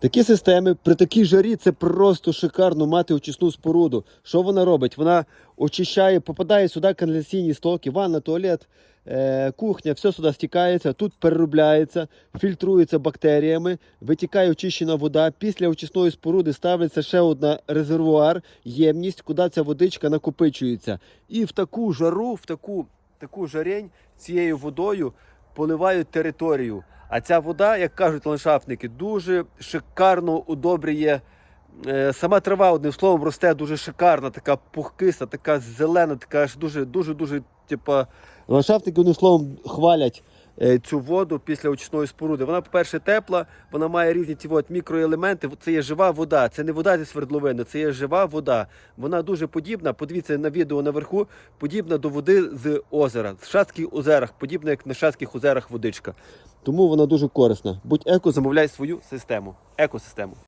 Такі системи при такій жарі це просто шикарно мати очисну споруду. Що вона робить? Вона очищає, попадає сюди каналізаційні стоки, ванна, туалет, е, кухня, все сюди стікається, тут переробляється, фільтрується бактеріями, витікає очищена вода. Після очисної споруди ставиться ще одна резервуар, ємність, куди ця водичка накопичується. І в таку жару, в таку, таку жарень цією водою поливають територію. А ця вода, як кажуть ландшафтники, дуже шикарно удобрює. Е, Сама трава, одним словом, росте дуже шикарна, така пухкиста, така зелена, така аж дуже, дуже, дуже, типа. Ландшафтники, одним словом, хвалять цю воду після очисної споруди. Вона, по-перше, тепла, вона має різні ці от мікроелементи. Це є жива вода, це не вода зі свердловини, це є жива вода. Вона дуже подібна. Подивіться на відео наверху, подібна до води з озера, з Шацьких озерах, подібна як на Шацьких озерах водичка. Тому вона дуже корисна. Будь еко, замовляй свою систему. Екосистему.